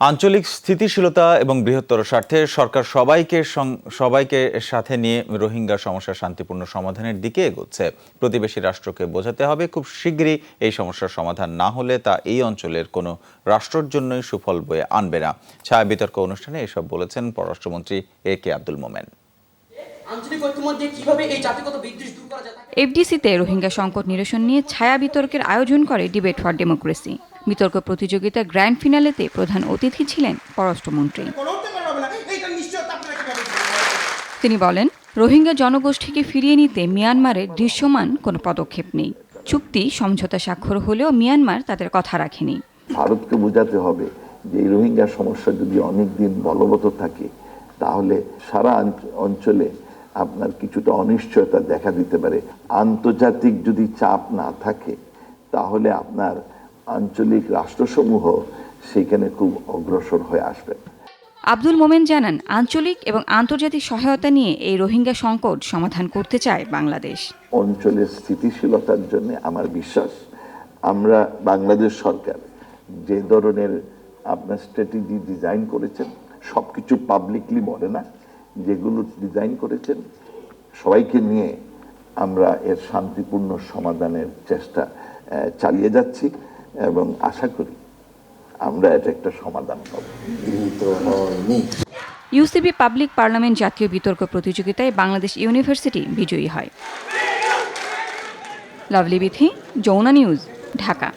আঞ্চলিক স্থিতিশীলতা এবং বৃহত্তর স্বার্থে সরকার সবাইকে সবাইকে সাথে নিয়ে রোহিঙ্গা সমস্যা শান্তিপূর্ণ সমাধানের দিকে এগোচ্ছে। প্রতিবেশী রাষ্ট্রকে বোঝাতে হবে, খুব শীঘ্রই এই সমস্যার সমাধান না হলে তা এই অঞ্চলের কোনো রাষ্ট্রের জন্যই সুফল বয়ে আনবে না। ছায়া বিতর্ক অনুষ্ঠানে এসব বলেছেন পররাষ্ট্রমন্ত্রী এ কে আব্দুল মোমেন। আঞ্চলিক ঐক্যমধ্যে কীভাবে এই জাতিগত বিদ্বেষ দূর করা যায় এফডিসিতে রোহিঙ্গা সংকট নিরসন নিয়ে ছায়া বিতর্কের আয়োজন করে ডিবেট ফর ডেমোক্রেসি। বিতর্ক প্রতিযোগিতা গ্র্যান্ড ফিনালেতে প্রধান অতিথি ছিলেন পররাষ্ট্রমন্ত্রী? তিনি বলেন রোহিঙ্গা জনগোষ্ঠীকে ফিরিয়ে নিতে মিয়ানমারের দৃশ্যমান কোনো পদক্ষেপ নেই। চুক্তি সমঝোতা স্বাক্ষর হলেও মিয়ানমার তাদের কথা রাখেনি। ভারতকে বোঝাতে হবে যে এই রোহিঙ্গা সমস্যা যদি অনেক দিন বলবৎ থাকে তাহলে সারা অঞ্চলে আপনার কিছুটা অনিশ্চয়তা দেখা দিতে পারে। আন্তর্জাতিক যদি চাপ না থাকে তাহলে আপনার আঞ্চলিক রাষ্ট্রসমূহ সেখানে খুব অগ্রসর হয়ে আসবে। আব্দুল মোমেন জানান আঞ্চলিক এবং আন্তর্জাতিক সহায়তা নিয়ে এই রোহিঙ্গা সংকট সমাধান করতে চায় বাংলাদেশ। অঞ্চলের স্থিতিশীলতার জন্য আমার বিশ্বাস আমরা বাংলাদেশ সরকার যে ধরনের আপনার স্ট্র্যাটেজি ডিজাইন করেছেন সব কিছু পাবলিকলি বলে না। যেগুলো ডিজাইন করেছেন সবাইকে নিয়ে আমরা এর শান্তিপূর্ণ সমাধানের চেষ্টা চালিয়ে যাচ্ছি এবং আশা করি আমরা এটা একটা সমাধান পাবো। ইউসিবি পাবলিক পার্লামেন্ট জাতীয় বিতর্ক প্রতিযোগিতায় বাংলাদেশ ইউনিভার্সিটি বিজয়ী হয়। লাভলি বিথি যৌনা নিউজ ঢাকা।